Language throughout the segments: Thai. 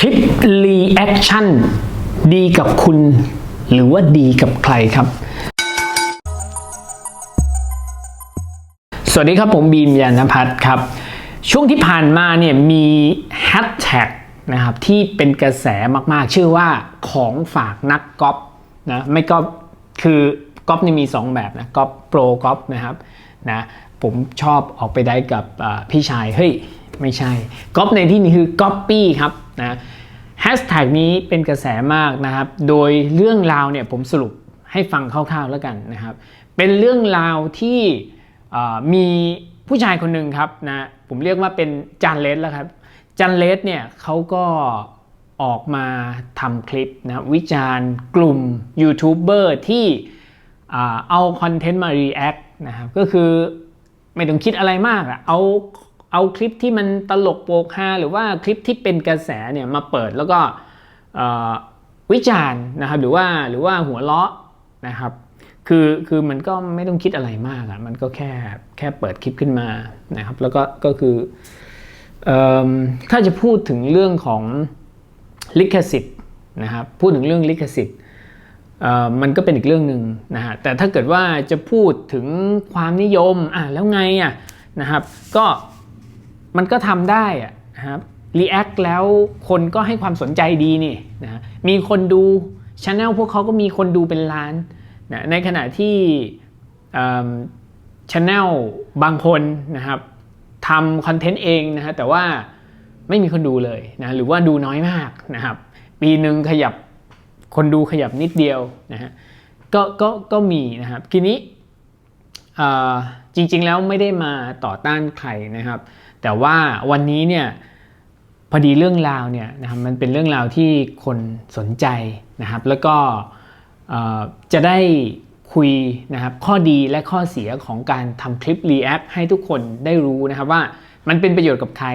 คลิปรีแอคชั่นดีกับคุณ หรือว่าดีกับใครครับ สวัสดีครับผมบีมยานพัฒน์ครับ ช่วงที่ผ่านมาเนี่ยมีแฮชแท็กนะครับที่เป็นกระแสมากๆ ชื่อว่าของฝากนักกอล์ฟนะไม่ก็คือกอล์ฟนี่มี 2 แบบนะกอล์ฟโปรกอล์ฟนะครับนะผมชอบออกไปได้กับพี่ชายเฮ้ย ไม่ใช่ก๊อล์ฟในที่นี้คือก๊อปปี้ครับนะแฮชแท็กนี้เป็นกระแสมากนะครับ โดยเรื่องราวเนี่ยผมสรุปให้ฟังคร่าวๆแล้วกันนะครับ เป็นเรื่องราวที่มีผู้ชายคนหนึ่งครับนะผมเรียกว่าเป็นจานเลสแล้วครับจานเลสเนี่ยเขาก็ออกมาทำคลิปนะวิจารณ์กลุ่มยูทูบเบอร์ที่เอาคอนเทนต์มา react นะครับก็คือไม่ต้องคิดอะไรมากอะเอา เอาคลิปที่มันตลกโปกฮาหรือว่าคลิปที่เป็นกระแสเนี่ยมาเปิดแล้วก็วิจารณ์นะครับหรือว่าหรือว่าหัวเราะนะครับคือคือมันก็ไม่ต้องคิดอะไรมากอะมันก็แค่แค่เปิดคลิปขึ้นมานะครับแล้วก็ก็คืออถ้าจะพูดถึงเรื่องของลิขสิทธิ์นะครับพูดถึงเรื่องลิขสิทธิ์มันก็เป็นอีกเรื่องหนึ่งนะฮะแต่ถ้าเกิดว่าจะพูดถึงความนิยมอะแล้วไงอะนะครับก็ มันก็ทำได้อะครับรีแอคแล้วคนก็ให้ความสนใจดีนี่นะมีคนดูช anel พวกเขาก็มีคนดูเป็นล้านนะในขณะที่ช anel บางคนนะครับทำคอนเทนต์เองนะฮะแต่ว่าไม่มีคนดูเลยนะหรือว่าดูน้อยมากนะครับปีหนึ่งขยับคนดูขยับนิดเดียวนะฮะก็ก็ก็มีนะครับทีนี้อ่อจริงๆแล้วไม่ได้มาต่อต้านใครนะครับ แต่ว่าวันนี้เนี่ยพอดีเรื่องราวเนี่ยนะครับมันเป็นเรื่องราวที่คนสนใจนะครับ แล้วก็จะได้คุยนะครับข้อดีและข้อเสียของการทำคลิป React ให้ทุกคนได้รู้นะครับว่ามันเป็นประโยชน์กับใคร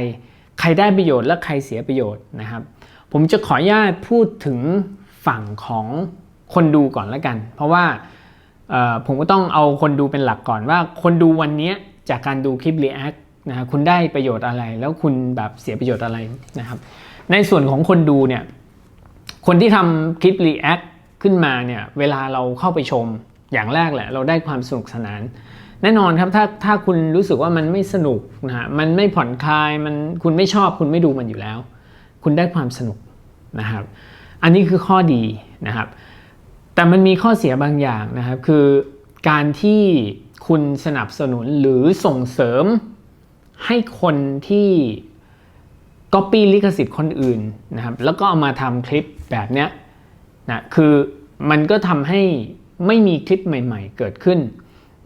ใครได้ประโยชน์และใครเสียประโยชน์นะครับ ผมจะขออนุญาตพูดถึงฝั่งของคนดูก่อนละกัน เพราะว่าผมก็ต้องเอาคนดูเป็นหลักก่อนว่าคนดูวันนี้จากการดูคลิป React นะคคุณได้ประโยชน์อะไร แล้วคุณแบบเสียประโยชน์อะไรนะครับ ในส่วนของคนดูเนี่ยคนที่ทำคลิป React ขึ้นมาเนี่ยเวลาเราเข้าไปชมอย่างแรกแหละ เราได้ความสนุกสนาน แน่นอนครับถ้าถ้าคุณรู้สึกว่ามันไม่สนุกนะฮะมันไม่ผ่อนคลายมันคุณไม่ชอบคุณไม่ดูมันอยู่แล้ว คุณได้ความสนุกนะครับ อันนี้คือข้อดีนะครับ แต่มันมีข้อเสียบางอย่างนะครับ คือการที่คุณสนับสนุนหรือส่งเสริม ให้คนที่ Copy ลิขสิทธิ์คนอื่นนะครับแล้วก็เอามาทำคลิปแบบเนี้ยนะคือมันก็ทำให้ไม่มีคลิปใหม่ ๆ เกิดขึ้น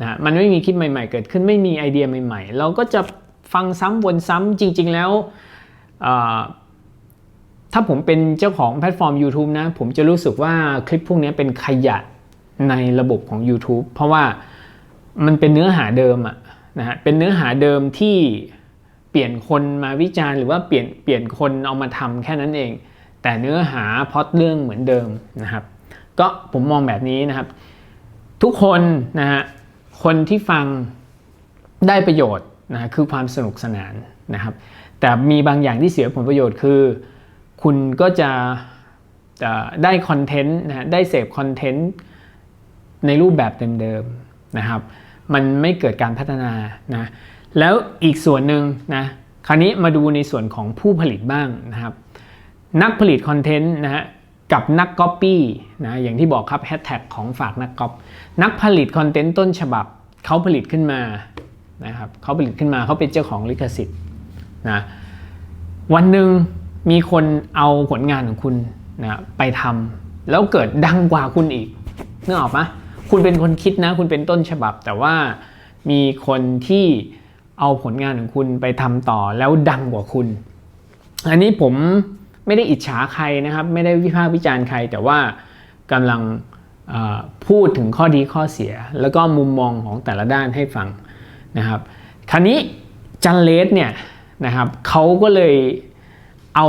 นะมันไม่มีคลิปใหม่ ๆ เกิดขึ้น ไม่มีไอเดียใหม่ ๆ เราก็จะฟังซ้ำวนซ้ำจริง ๆ แล้วถ้าผมเป็นเจ้าของแพลตฟอร์ม YouTube นะ ผมจะรู้สึกว่าคลิปพวกนี้เป็นขยะในระบบของ YouTube เพราะว่ามันเป็นเนื้อหาเดิมอะ นะฮะเป็นเนื้อหาเดิมที่เปลี่ยนคนมาวิจารณ์หรือว่าเปลี่ยนเปลี่ยนคนเอามาทำแค่นั้นเอง แต่เนื้อหาพอตเรื่องเหมือนเดิมนะครับ ก็ผมมองแบบนี้นะครับ ทุกคนนะฮะคนที่ฟังได้ประโยชน์นะฮะคือความสนุกสนานนะครับ แต่มีบางอย่างที่เสียผลประโยชน์คือ คุณก็จะจะได้คอนเทนต์นะฮะได้เสพคอนเทนต์ในรูปแบบเดิมๆนะครับ มันไม่เกิดการพัฒนานะแล้วอีกส่วนหนึ่งนะคราวนี้มาดูในส่วนของผู้ผลิตบ้างนะครับ นักผลิตคอนเทนต์นะฮะกับนักก๊อปปี้นะอย่างที่บอกครับแฮชแท็กของฝากนักก๊อปนักผลิตคอนเทนต์ต้นฉบับเขาผลิตขึ้นมานะครับเขาผลิตขึ้นมาเขาเป็นเจ้าของลิขสิทธิ์นะวันหนึ่งมีคนเอาผลงานของคุณนะไปทำแล้วเกิดดังกว่าคุณอีกนึกออกปะ คุณเป็นคนคิดนะ คุณเป็นต้นฉบับ แต่ว่ามีคนที่เอาผลงานของคุณไปทำต่อแล้วดังกว่าคุณ อันนี้ผมไม่ได้อิจฉาใครนะครับ ไม่ได้วิพากษ์วิจารณ์ใคร แต่ว่ากำลังพูดถึงข้อดีข้อเสีย แล้วก็มุมมองของแต่ละด้านให้ฟังนะครับ คราวนี้จันเลสเนี่ยนะครับเขาก็เลยเอา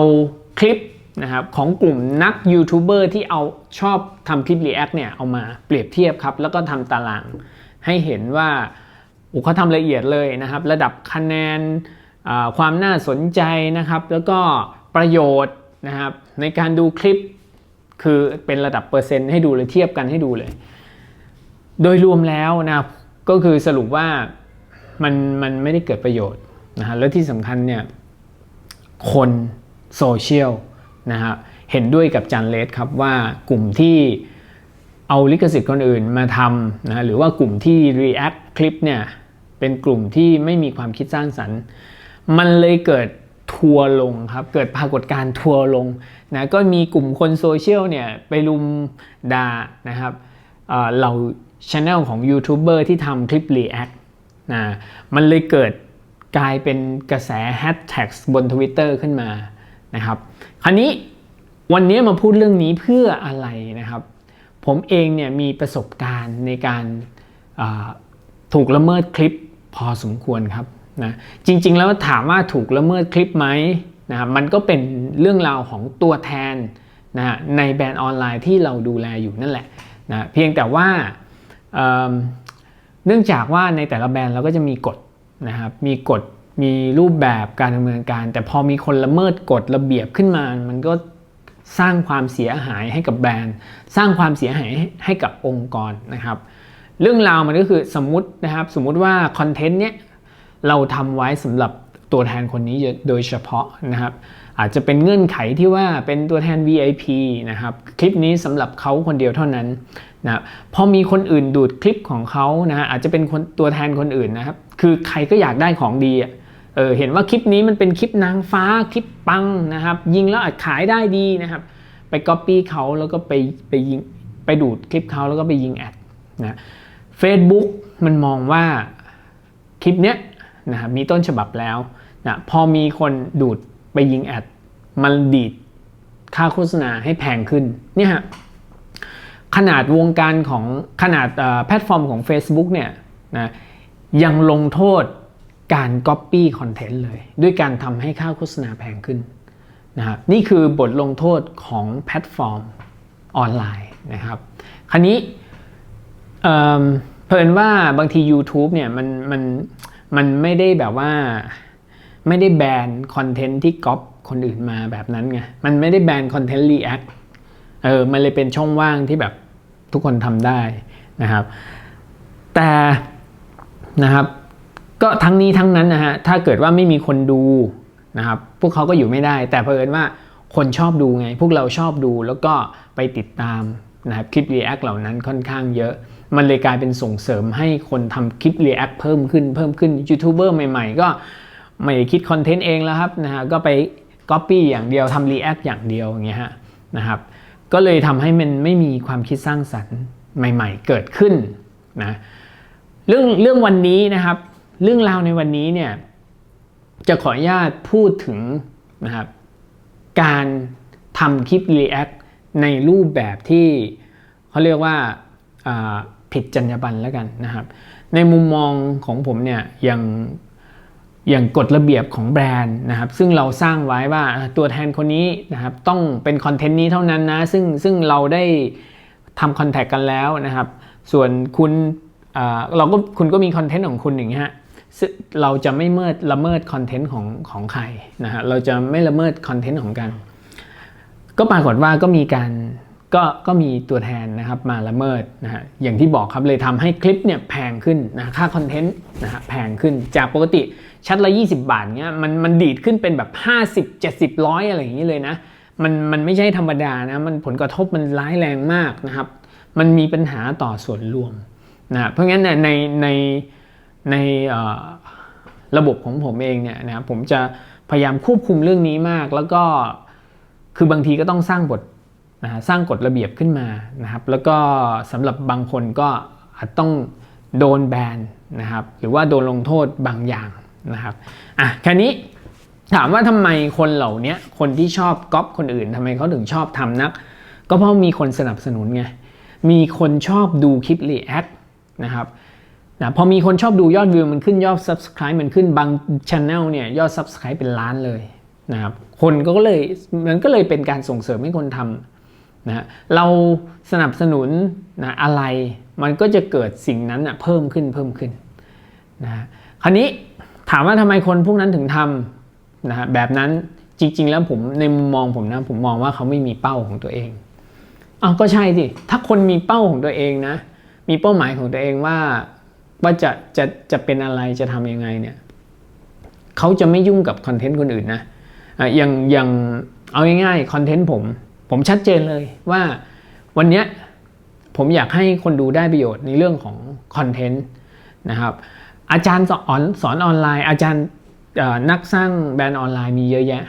คลิป นะครับของกลุ่มนักยูทูบเบอร์ที่เอาชอบทำคลิป React เนี่ยเอามาเปรียบเทียบครับ แล้วก็ทำตารางให้เห็นว่าเขาทำละเอียดเลยนะครับ ระดับคะแนนความน่าสนใจนะครับ แล้วก็ประโยชน์นะครับในการดูคลิปคือเป็นระดับเปอร์เซ็นต์ให้ดูเลยเทียบกันให้ดูเลย โดยรวมแล้วนะครับก็คือสรุปว่ามันมันไม่ได้เกิดประโยชน์นะฮะและที่สำคัญเนี่ยคนโซเชียล นะฮะเห็นด้วยกับจันเลสครับว่ากลุ่มที่เอาลิขสิทธิ์คนอื่นมาทำนะหรือว่ากลุ่มที่ react คลิปเนี่ยเป็นกลุ่มที่ไม่มีความคิดสร้างสรรค์ มันเลยเกิดทัวลงครับ เกิดปรากฏการณ์ทัวลงนะก็มีกลุ่มคนโซเชียลเนี่ยไปรุมด่านะครับเอ่อเราช anel ของยูทูบเบอร์ที่ทำคลิป React นะมันเลยเกิดกลายเป็นกระแสแฮชแท็กบน Twitter ขึ้นมานะครับ คราวนี้วันนี้มาพูดเรื่องนี้เพื่ออะไรนะครับ ผมเองเนี่ยมีประสบการณ์ในการถูกละเมิดคลิปพอสมควรครับนะจริงๆแล้วถามว่าถูกละเมิดคลิปไหมนะครับมันก็เป็นเรื่องราวของตัวแทนนะฮะในแบรนด์ออนไลน์ที่เราดูแลอยู่นั่นแหละนะเพียงแต่ว่าเเนื่องจากว่าในแต่ละแบรนด์เราก็จะมีกฎนะครับมีกฎ มีรูปแบบการดำเนินการ แต่พอมีคนละเมิดกฎระเบียบขึ้นมา มันก็สร้างความเสียหายให้กับแบรนด์ สร้างความเสียหายให้กับองค์กรนะครับ เรื่องราวมันก็คือสมมุตินะครับสมมุติว่าคอนเทนต์เนี้ยเราทำไว้สำหรับตัวแทนคนนี้โดยเฉพาะนะครับ อาจจะเป็นเงื่อนไขที่ว่าเป็นตัวแทน VIP นะครับ คลิปนี้สำหรับเขาคนเดียวเท่านั้นนะพอมีคนอื่นดูดคลิปของเขานะอาจจะเป็นคนตัวแทนคนอื่นนะครับ คือใครก็อยากได้ของดีอะ เออเห็นว่าคลิปนี้มันเป็นคลิปนางฟ้าคลิปปังนะครับ ยิงแล้วอาจขายได้ดีนะครับ ไปก๊อปปี้เขาแล้วก็ไปไปยิงไปดูดคลิปเขาแล้วก็ไปยิงแอดนะ Facebook มันมองว่าคลิปเนี้ยนะครับมีต้นฉบับแล้วนะพอมีคนดูดไปยิงแอดมันดีดค่าโฆษณาให้แพงขึ้นเนี่ยฮะขนาดวงการของขนาดแพลตฟอร์มของ Facebook เนี่ยนะยังลงโทษ การ Copy Content เลย ด้วยการทำให้ค่าโฆษณาแพงขึ้นนะครับนี่คือบทลงโทษของแพลตฟอร์มออนไลน์นะครับคราวนี้เเพิ่นว่าบางที YouTube เนี่ยมันมันมันไม่ได้แบบว่าไม่ได้แบนคอนเทนต์ที่ก๊อปคนอื่นมาแบบนั้นไง มันไม่ได้แบนคอนเทนต์ React เออ มันเลยเป็นช่องว่างที่แบบทุกคนทำได้นะครับ แต่นะครับ ก็ทั้งนี้ทั้งนั้นนะฮะถ้าเกิดว่าไม่มีคนดูนะครับพวกเขาก็อยู่ไม่ได้ แต่เผอิญว่าคนชอบดูไง พวกเราชอบดูแล้วก็ไปติดตามนะครับคลิป React เหล่านั้นค่อนข้างเยอะ มันเลยกลายเป็นส่งเสริมให้คนทำคลิป React เพิ่มขึ้นเพิ่มขึ้นยูทูบเบอร์ใหม่ๆ ก็ไม่คิดคอนเทนต์เองแล้วครับนะฮะก็ไป Copy อย่างเดียวทำ React อย่างเดียวอย่างเงี้ยฮะนะครับก็เลยทำให้มันไม่มีความคิดสร้างสรรค์ใหม่ ๆ เกิดขึ้นนะเรื่องเรื่องวันนี้นะครับ เรื่องราวในวันนี้เนี่ยจะขออนุญาตพูดถึงนะครับการทำคลิป React ในรูปแบบที่เขาเรียกว่าผิดจรรยาบรรณแล้วกันนะครับ ในมุมมองของผมเนี่ยอย่างอย่างกฎระเบียบของแบรนด์นะครับ ซึ่งเราสร้างไว้ว่าตัวแทนคนนี้นะครับ ต้องเป็นคอนเทนต์นี้เท่านั้นนะ ซึ่งซึ่งเราได้ทำคอนแทคกันแล้วนะครับ ส่วนคุณเราก็คุณก็มีคอนเทนต์ของคุณอย่างเงี้ย เราจะไม่เมิดละเมิดคอนเทนต์ของของใครนะฮะเราจะไม่ละเมิดคอนเทนต์ของกัน ก็ปรากฏว่าก็มีการก็ก็มีตัวแทนนะครับมาละเมิดนะฮะอย่างที่บอกครับเลยทำให้คลิปเนี่ยแพงขึ้นนะค่าคอนเทนต์นะฮะแพงขึ้นจากปกติชัดละ 20 บาทเงี้ยมันมันดีดขึ้นเป็นแบบ 50 70ร้อยอะไรอย่างนี้เลยนะมันมันไม่ใช่ธรรมดานะมันผลกระทบมันร้ายแรงมากนะครับ มันมีปัญหาต่อส่วนรวมนะเพราะงั้นเนี่ยในใน ในระบบของผมเองเนี่ยนะครับผมจะพยายามควบคุมเรื่องนี้มาก แล้วก็คือบางทีก็ต้องสร้างบทนะฮะสร้างกฎระเบียบขึ้นมานะครับ แล้วก็สำหรับบางคนก็อาจต้องโดนแบนนะครับ หรือว่าโดนลงโทษบางอย่างนะครับอะแค่นี้ถามว่าทำไมคนเหล่านี้คนที่ชอบก๊อปคนอื่นทำไมเขาถึงชอบทำนัก ก็เพราะมีคนสนับสนุนไงมีคนชอบดูคลิป React นะครับ นะพอมีคนชอบดูยอดวิวมันขึ้นยอด Subscribe มันขึ้นบาง Channel เนี่ยยอด Subscribe เป็นล้านเลยนะครับคนก็เลยมันก็เลยเป็นการส่งเสริมให้คนทำนะเราสนับสนุนนะอะไรมันก็จะเกิดสิ่งนั้นนะเพิ่มขึ้นเพิ่มขึ้นนะคราวนี้ถามว่าทำไมคนพวกนั้นถึงทำนะแบบนั้นจริง ๆ แล้วผมในมุมมองผมนะผมมองว่าเขาไม่มีเป้าของตัวเองอ้าวก็ใช่สิถ้าคนมีเป้าของตัวเองนะมีเป้าหมายของตัวเองว่า ว่าจะจะจะเป็นอะไรจะทำยังไงเนี่ยเขาจะไม่ยุ่งกับคอนเทนต์คนอื่นนะอย่างอย่างเอาง่ายๆคอนเทนต์ผม ผมชัดเจนเลยว่าวันเนี้ยผมอยากให้คนดูได้ประโยชน์ในเรื่องของคอนเทนต์นะครับ อาจารย์สอนสอนออนไลน์ อาจารย์นักสร้างแบรนด์ออนไลน์มีเยอะแยะ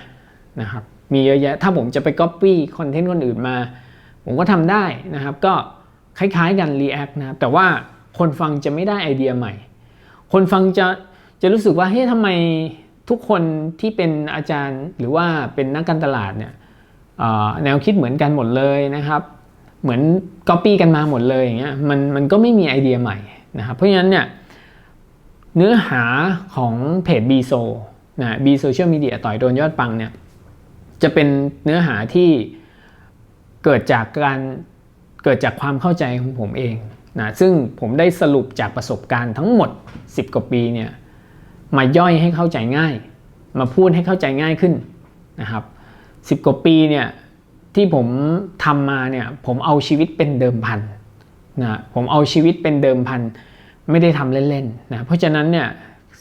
นะครับมีเยอะแยะ ถ้าผมจะไปก๊อปปี้คอนเทนต์คนอื่นมา ผมก็ทำได้นะครับ ก็คล้ายๆกัน React นะครับแต่ว่า คนฟังจะไม่ได้ไอเดียใหม่ คนฟังจะจะรู้สึกว่าเฮ้ยทำไมทุกคนที่เป็นอาจารย์หรือว่าเป็นนักการตลาดเนี่ยแนวคิดเหมือนกันหมดเลยนะครับ เหมือนก๊อปปี้กันมาหมดเลยอย่างเงี้ยมันมันก็ไม่มีไอเดียใหม่นะครับเพราะฉะนั้นเนี่ยเนื้อหาของเพจ b ีโซนะบีโซเชียลมีเดียต่อยโดนยอดปังเนี่ยจะเป็นเนื้อหาที่เกิดจากการเกิดจากความเข้าใจของผมเอง นะซึ่งผมได้สรุปจากประสบการณ์ทั้งหมด 10 กว่าปีเนี่ยมาย่อยให้เข้าใจง่าย มาพูดให้เข้าใจง่ายขึ้นนะครับ 10 กว่าปีเนี่ยที่ผมทำมาเนี่ยผมเอาชีวิตเป็นเดิมพันนะผมเอาชีวิตเป็นเดิมพันไม่ได้ทำเล่นๆนะเพราะฉะนั้นเนี่ย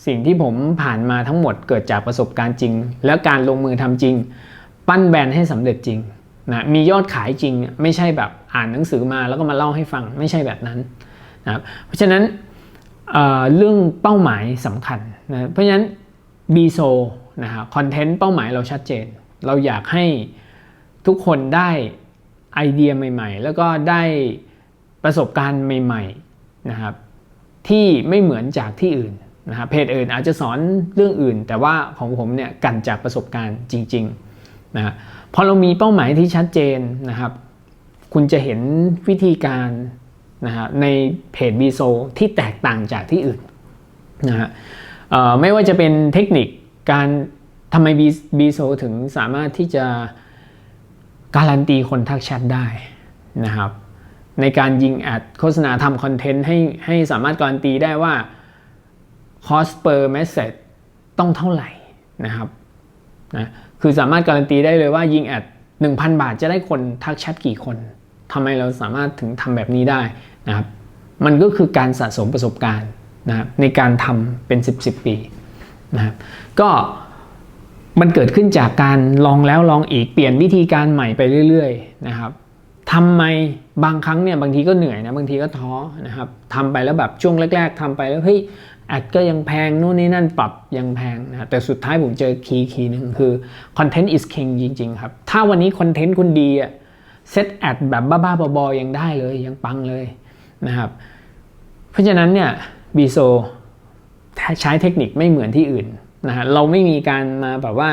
สิ่งที่ผมผ่านมาทั้งหมดเกิดจากประสบการณ์จริง แล้วการลงมือทำจริง ปั้นแบรนด์ให้สำเร็จจริง นะมียอดขายจริงไม่ใช่แบบอ่านหนังสือมาแล้วก็มาเล่าให้ฟังไม่ใช่แบบนั้นนะครับเพราะฉะนั้นเเรื่องเป้าหมายสำคัญนะเพราะฉะนั้น b ีโซนะครับคอนเทนต์เป้าหมายเราชัดเจน เราอยากให้ทุกคนได้ไอเดียใหม่ ๆ แล้วก็ได้ประสบการณ์ใหม่ๆนะครับที่ไม่เหมือนจากที่อื่นนะครับเพจอื่นอาจจะสอนเรื่องอื่น แต่ว่าของผมเนี่ยกันจากประสบการณ์จริงๆนะ พอเรามีเป้าหมายที่ชัดเจนนะครับ คุณจะเห็นวิธีการนะฮะในเพจบีโซที่แตกต่างจากที่อื่นนะฮะไม่ว่าจะเป็นเทคนิคการทำไมบีโซถึงสามารถที่จะการันตีคนทักแชทได้นะครับ ในการยิงแอดโฆษณาทำคอนเทนต์ให้ให้สามารถการันตีได้ว่า cost per message ต้องเท่าไหร่นะครับนะ คือสามารถการันตีได้เลยว่ายิงแอด1,000 บาทจะได้คนทักแชทกี่คนทำไมเราสามารถถึงทำแบบนี้ได้นะครับมันก็คือการสะสมประสบการณ์นะครับในการทำเป็น 10 10 ปีนะครับก็มันเกิดขึ้นจากการลองแล้วลองอีกเปลี่ยนวิธีการใหม่ไปเรื่อยๆนะครับทำไมบางครั้งเนี่ยบางทีก็เหนื่อยนะบางทีก็ท้อนะครับทำไปแล้วแบบช่วงแรก ๆทำไปแล้วเฮ้ย อดก็ยังแพงนู่นนี่นั่นปรับยังแพงนะแต่สุดท้ายผมเจอคีย์คีย์หนึ่งคือ content is king จริง ๆ ครับ ถ้าวันนี้คอนเทนต์คุณดีอะเซตแอดแบบบ้าๆบอๆยังได้เลยยังปังเลยนะครับ เพราะฉะนั้นเนี่ยบีโซใช้เทคนิคไม่เหมือนที่อื่นนะฮะเราไม่มีการมาแบบว่า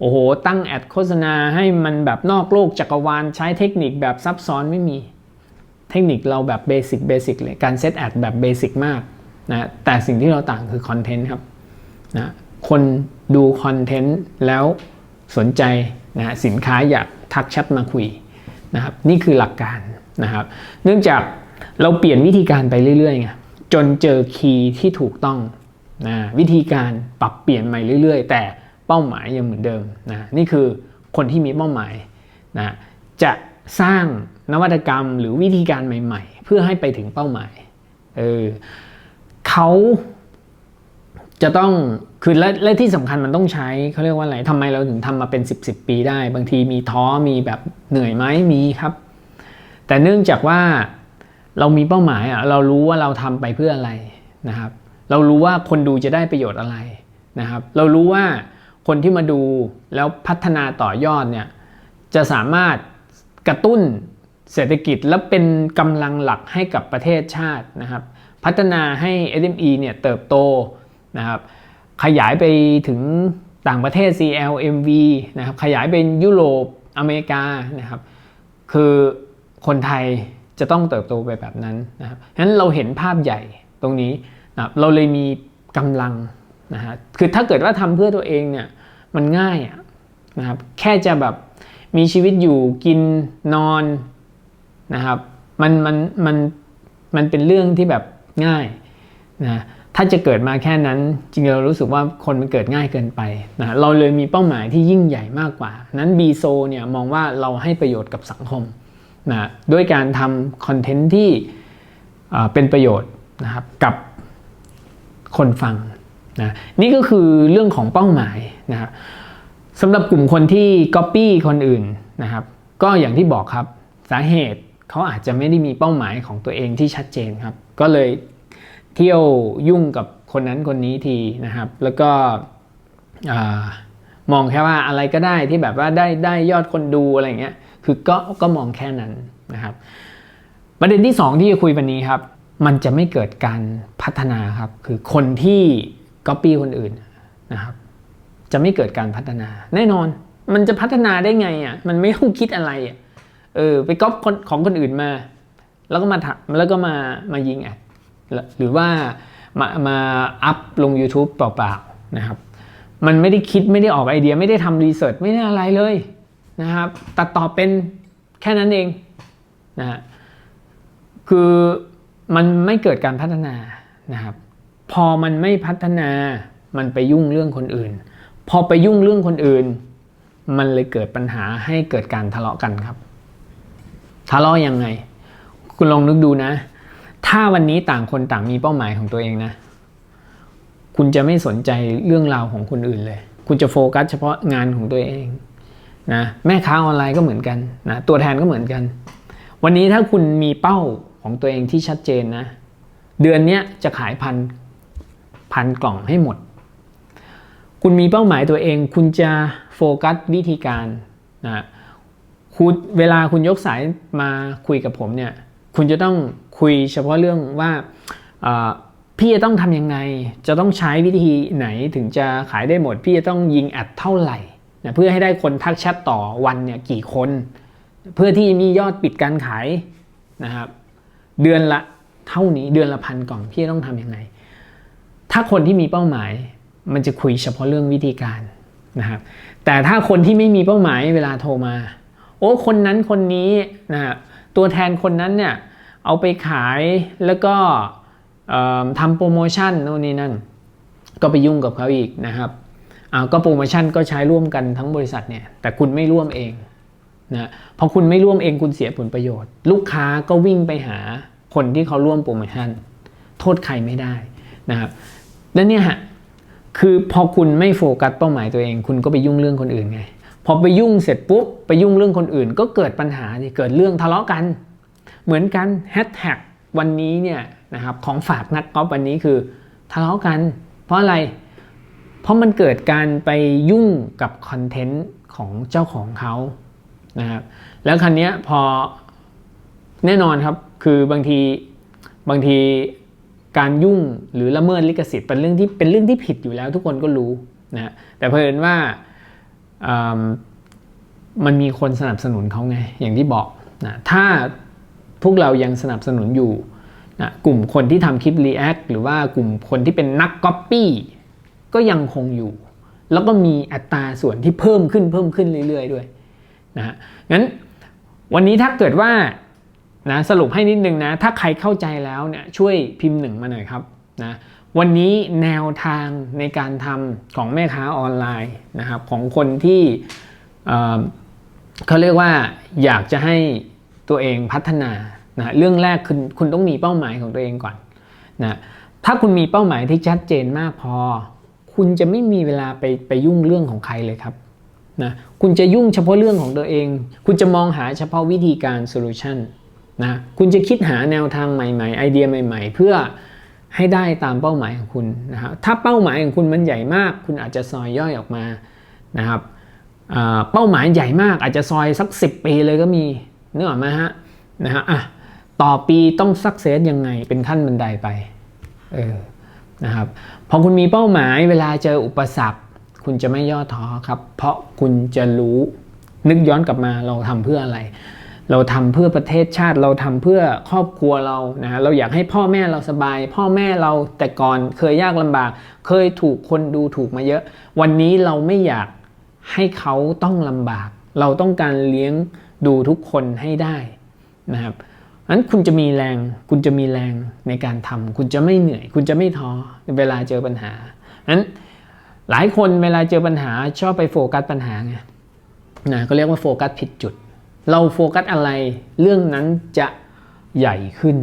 โอ้โห ตั้งแอดโฆษณาให้มันแบบนอกโลกจักรวาลใช้เทคนิคแบบซับซ้อนไม่มี เทคนิคเราแบบเบสิกเบสิกเลยการเซตแอดแบบเบสิกมาก นะแต่สิ่งที่เราต่างคือคอนเทนต์ครับนะคนดูคอนเทนต์แล้วสนใจนะสินค้าอยากทักแชทมาคุยนะครับนี่คือหลักการนะครับ เนื่องจากเราเปลี่ยนวิธีการไปเรื่อยๆไงจนเจอคีย์ที่ถูกต้องนะวิธีการปรับเปลี่ยนใหม่เรื่อย ๆ แต่เป้าหมายยังเหมือนเดิมนะนี่คือคนที่มีเป้าหมายนะจะสร้างนวัตกรรมหรือวิธีการใหม่ ๆ เพื่อให้ไปถึงเป้าหมายเออ เขาจะต้องคือและและที่สำคัญมันต้องใช้เขาเรียกว่าอะไรทำไมเราถึงทำมาเป็น 10บสปีได้ บางทีมีท้อมีแบบเหนื่อยไหมมีครับ แต่เนื่องจากว่าเรามีเป้าหมายอะเรารู้ว่าเราทำไปเพื่ออะไรนะครับ เรารู้ว่าคนดูจะได้ประโยชน์อะไรนะครับ เรารู้ว่าคนที่มาดูแล้วพัฒนาต่อยอดเนี่ยจะสามารถกระตุ้นเศรษฐกิจและเป็นกำลังหลักให้กับประเทศชาตินะครับ พัฒนาให้ SME เนี่ยเติบโตนะครับขยายไปถึงต่างประเทศ CLMV นะครับขยายเป็นยุโรปอเมริกานะครับคือคนไทยจะต้องเติบโตไปแบบนั้นนะครับฉะนั้นเราเห็นภาพใหญ่ตรงนี้นะรเราเลยมีกำลังนะฮะคือถ้าเกิดว่าทำเพื่อตัวเองเนี่ยมันง่ายนะครับแค่จะแบบมีชีวิตอยู่กินนอนนะครับมันมันมันมันเป็นเรื่องที่แบบ ง่ายนะถ้าจะเกิดมาแค่นั้นจริงเรารู้สึกว่าคนมันเกิดง่ายเกินไปนะเราเลยมีเป้าหมายที่ยิ่งใหญ่มากกว่า นั้นบีโซเนี่ยมองว่าเราให้ประโยชน์กับสังคมนะด้วยการทำคอนเทนต์ที่เป็นประโยชน์นะครับกับคนฟังนะนี่ก็คือเรื่องของเป้าหมายนะครับสำหรับกลุ่มคนที่ Copy คนอื่นนะครับก็อย่างที่บอกครับสาเหตุเขาอาจจะไม่ได้มีเป้าหมายของตัวเองที่ชัดเจนครับ ก็เลยเที่ยวยุ่งกับคนนั้นคนนี้ทีนะครับ แล้วก็มองแค่ว่าอะไรก็ได้ที่แบบว่าได้ได้ยอดคนดูอะไรเงี้ยคือก็ก็มองแค่นั้นนะครับ ประเด็นที่สองที่จะคุยวันนี้ครับ มันจะไม่เกิดการพัฒนาครับ คือคนที่ Copy คนอื่นนะครับ จะไม่เกิดการพัฒนา แน่นอน มันจะพัฒนาได้ไงอะมันไม่ต้องคิดอะไรอะเออไปก๊อปของคนอื่นมา แล้วก็มาถแล้วก็มามายิงแอดหรือว่ามามาอัพลง YouTube เปล่าๆนะครับ มันไม่ได้คิดไม่ได้ออกไอเดีย ไม่ได้ทำรีเสิร์ชไม่ได้อะไรเลยนะครับ ตัดต่อเป็นแค่นั้นเองนะฮะคือมันไม่เกิดการพัฒนานะครับ พอมันไม่พัฒนามันไปยุ่งเรื่องคนอื่น พอไปยุ่งเรื่องคนอื่น มันเลยเกิดปัญหาให้เกิดการทะเลาะกันครับ ทะเลาะยังไง คุณลองนึกดูนะ ถ้าวันนี้ต่างคนต่างมีเป้าหมายของตัวเองนะ คุณจะไม่สนใจเรื่องราวของคนอื่นเลย คุณจะโฟกัสเฉพาะงานของตัวเองนะแม่ค้าออนไลน์ก็เหมือนกันนะตัวแทนก็เหมือนกัน วันนี้ถ้าคุณมีเป้าของตัวเองที่ชัดเจนนะ เดือนนี้จะขายพันพันกล่องให้หมด คุณมีเป้าหมายตัวเอง คุณจะโฟกัสวิธีการนะคุณเวลาคุณยกสายมาคุยกับผมเนี่ย คุณจะต้องคุยเฉพาะเรื่องว่าพี่จะต้องทำยังไง จะต้องใช้วิธีไหนถึงจะขายได้หมด พี่จะต้องยิงแอดเท่าไหร่นะเพื่อให้ได้คนทักแชทต่อวันเนี่ยกี่คน เพื่อที่มียอดปิดการขายนะครับ เดือนละเท่านี้เดือนละพันกล่องพี่ต้องทำยังไง ถ้าคนที่มีเป้าหมาย มันจะคุยเฉพาะเรื่องวิธีการนะครับ แต่ถ้าคนที่ไม่มีเป้าหมายเวลาโทรมา โอ้คนนั้นคนนี้นะฮะ ตัวแทนคนนั้นเนี่ยเอาไปขายแล้วก็ทำโปรโมชั่นโน่นนี่นั่น ก็ไปยุ่งกับเขาอีกนะครับก็โปรโมชั่นก็ใช้ร่วมกันทั้งบริษัทเนี่ยแต่คุณไม่ร่วมเองนะพอคุณไม่ร่วมเองคุณเสียผลประโยชน์ ลูกค้าก็วิ่งไปหาคนที่เขาร่วมโปรโมชั่น โทษใครไม่ได้นะครับและเนี่ยฮะคือพอคุณไม่โฟกัสเป้าหมายตัวเอง คุณก็ไปยุ่งเรื่องคนอื่นไง พอไปยุ่งเสร็จปุ๊บไปยุ่งเรื่องคนอื่น ก็เกิดปัญหาเกิดเรื่องทะเลาะกัน เหมือนกันแฮชแท็กวันนี้เนี่ยนะครับของฝากนักกอล์ฟวันนี้คือทะเลาะกัน เพราะอะไร เพราะมันเกิดการไปยุ่งกับคอนเทนต์ของเจ้าของเขานะครับแล้วคันนี้พอแน่นอนครับคือบางทีบางทีการยุ่งหรือละเมิดลิขสิทธิ์เป็นเรื่องที่เป็นเรื่องที่ผิดอยู่แล้วทุกคนก็รู้นะแต่เพลินว่า มันมีคนสนับสนุนเขาไง อย่างที่บอกนะถ้าพวกเรายังสนับสนุนอยู่นะกลุ่มคนที่ทำคลิป React หรือว่ากลุ่มคนที่เป็นนักก๊อปปี้ก็ยังคงอยู่ แล้วก็มีอัตราส่วนที่เพิ่มขึ้นเพิ่มขึ้นเรื่อย ๆ ด้วยนะงั้นวันนี้ถ้าเกิดว่านะสรุปให้นิดนึงนะ ถ้าใครเข้าใจแล้วเนี่ยช่วยพิมพ์หนึ่งมาหน่อยครับนะ วันนี้แนวทางในการทำของแม่ค้าออนไลน์นะครับของคนที่เขาเรียกว่าอยากจะให้ตัวเองพัฒนานะเรื่องแรกคือคุณต้องมีเป้าหมายของตัวเองก่อนนะถ้าคุณมีเป้าหมายที่ชัดเจนมากพอ คุณจะไม่มีเวลาไปไปยุ่งเรื่องของใครเลยครับนะคุณจะยุ่งเฉพาะเรื่องของตัวเอง คุณจะมองหาเฉพาะวิธีการโซลูชันนะคุณจะคิดหาแนวทางใหม่ๆ ไอเดียใหม่ ๆ เพื่อ ให้ได้ตามเป้าหมายของคุณนะครับถ้าเป้าหมายของคุณมันใหญ่มาก คุณอาจจะซอยย่อยออกมานะครับเป้าหมายใหญ่มากอาจจะซอยสัก 10 ปีเลยก็มีเนื้อมาฮะนะฮะอะต่อปีต้องสักเซสยังไงเป็นขั้นบันไดไปเออนะครับพอคุณมีเป้าหมายเวลาเจออุปสรรค คุณจะไม่ย่อท้อครับ เพราะคุณจะรู้นึกย้อนกลับมาเราทำเพื่ออะไร เราทำเพื่อประเทศชาติ เราทำเพื่อครอบครัวเรานะเราอยากให้พ่อแม่เราสบาย พ่อแม่เราแต่ก่อนเคยยากลำบาก เคยถูกคนดูถูกมาเยอะ วันนี้เราไม่อยากให้เขาต้องลำบาก เราต้องการเลี้ยงดูทุกคนให้ได้นะครับนั้นคุณจะมีแรง คุณจะมีแรงในการทำคุณจะไม่เหนื่อย คุณจะไม่ท้อเวลาเจอปัญหานั้นหลายคนเวลาเจอปัญหาชอบไปโฟกัสปัญหาไงนะก็เรียกว่าโฟกัสผิดจุด เราโฟกัสอะไร เรื่องนั้นจะใหญ่ขึ้น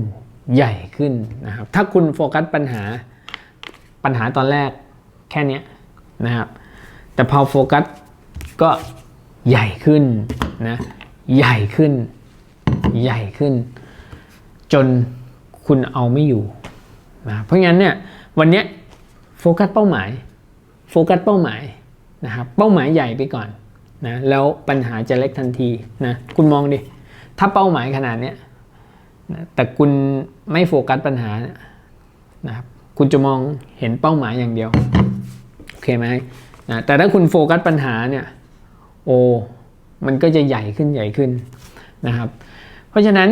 ใหญ่ขึ้นนะครับ ถ้าคุณโฟกัสปัญหาปัญหาตอนแรกแค่นี้นะครับ แต่พอโฟกัสก็ใหญ่ขึ้นนะใหญ่ขึ้น ใหญ่ขึ้น จนคุณเอาไม่อยู่นะเพราะงั้นเนี่ยวันนี้โฟกัสเป้าหมาย โฟกัสเป้าหมายนะครับ เป้าหมายใหญ่ไปก่อน นะแล้วปัญหาจะเล็กทันทีนะคุณมองดิ ถ้าเป้าหมายขนาดเนี้ยนะแต่คุณไม่โฟกัสปัญหานะครับคุณจะมองเห็นเป้าหมายอย่างเดียวโอเคไหมนะแต่ถ้าคุณโฟกัสปัญหาเนี่ยโอ้มันก็จะใหญ่ขึ้นใหญ่ขึ้นนะครับ เพราะฉะนั้น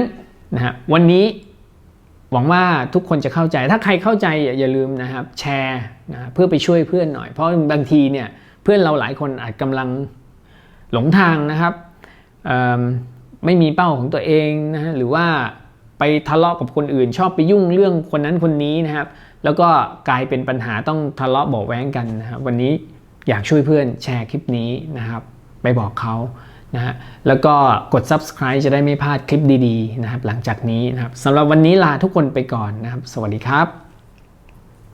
นะฮะวันนี้หวังว่าทุกคนจะเข้าใจ ถ้าใครเข้าใจอย่าลืมนะครับแชร์นะเพื่อไปช่วยเพื่อนหน่อย เพราะบางทีเนี่ยเพื่อนเราหลายคนอาจกำลัง หลงทางนะครับไม่มีเป้าของตัวเองนะฮะหรือว่าไปทะเลาะกับคนอื่น ชอบไปยุ่งเรื่องคนนั้นคนนี้นะครับ แล้วก็กลายเป็นปัญหาต้องทะเลาะเบาแว้งกันนะครับวันนี้อยากช่วยเพื่อนแชร์คลิปนี้นะครับ ไปบอกเขานะฮะแล้วก็กด subscribe จะได้ไม่พลาดคลิปดีๆนะครับ หลังจากนี้นะครับสำหรับวันนี้ลาทุกคนไปก่อนนะครับ สวัสดีครับ